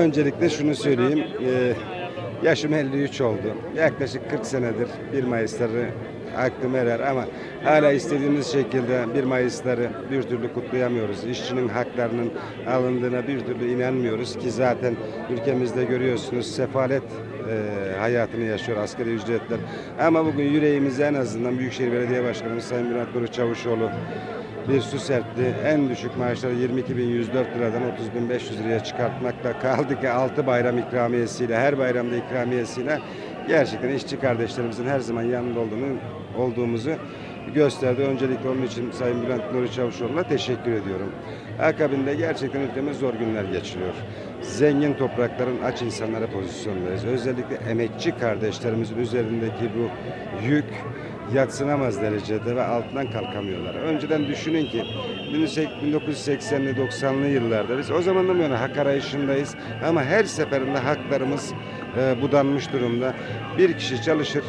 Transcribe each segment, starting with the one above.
Öncelikle şunu söyleyeyim. Ee, yaşım 53 oldu. Yaklaşık 40 senedir 1 Mayıs'ları aklım erer ama hala istediğimiz şekilde 1 Mayıs'ları bir türlü kutlayamıyoruz. İşçinin haklarının alındığına bir türlü inanmıyoruz ki zaten ülkemizde görüyorsunuz sefalet e, hayatını yaşıyor asgari ücretler. Ama bugün yüreğimize en azından Büyükşehir Belediye Başkanımız Sayın Bülent Nuri Çavuşoğlu bir su serpti. En düşük maaşları 22.104 liradan 30.500 liraya çıkartmakla kaldı ki 6 bayram ikramiyesiyle her bayramda ikramiyesiyle gerçekten işçi kardeşlerimizin her zaman yanında olduğunu olduğumuzu gösterdi. Öncelikle onun için Sayın Bülent Nuri Çavuşoğlu'na teşekkür ediyorum. Akabinde gerçekten ülkemiz zor günler geçiriyor. Zengin toprakların aç insanlara pozisyondayız. Özellikle emekçi kardeşlerimizin üzerindeki bu yük yatsınamaz derecede ve altından kalkamıyorlar. Önceden düşünün ki 1980'li 90'lı yıllarda biz o zamandan yana hak arayışındayız ama her seferinde haklarımız e, budanmış durumda. Bir kişi çalışır,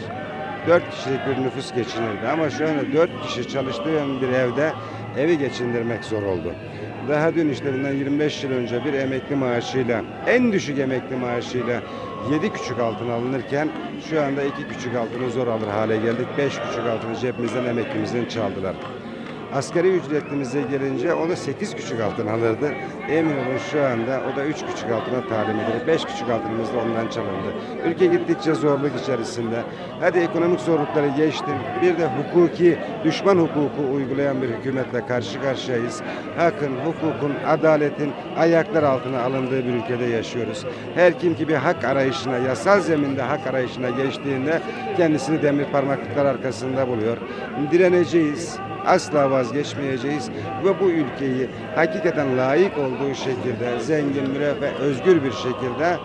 dört kişilik bir nüfus geçinirdi ama şu anda dört kişi çalıştığı bir evde evi geçindirmek zor oldu. Daha dün işte bundan 25 yıl önce bir emekli maaşıyla, en düşük emekli maaşıyla 7 küçük altın alınırken şu anda 2 küçük altını zor alır hale geldik. 5 küçük altını cebimizden emeklimizden çaldılar. Asgari ücretimize gelince o da 8 küçük altın alırdı. Emin şu anda o da 3 küçük altına talim edilir. 5 küçük altınımız da ondan çalındı. Ülke gittikçe zorluk içerisinde. Hadi ekonomik zorlukları geçtim. Bir de hukuki, düşman hukuku uygulayan bir hükümetle karşı karşıyayız. Hakkın, hukukun, adaletin ayaklar altına alındığı bir ülkede yaşıyoruz. Her kim ki bir hak arayışına, yasal zeminde hak arayışına geçtiğinde kendisini demir parmaklıklar arkasında buluyor. Direneceğiz asla vazgeçmeyeceğiz ve bu ülkeyi hakikaten layık olduğu şekilde zengin, müreffeh, özgür bir şekilde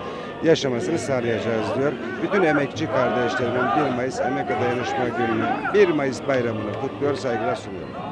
yaşamasını sağlayacağız diyor. Bütün emekçi kardeşlerimin 1 Mayıs Emek ve Dayanışma Günü'nü, 1 Mayıs bayramını kutluyor, saygılar sunuyorum.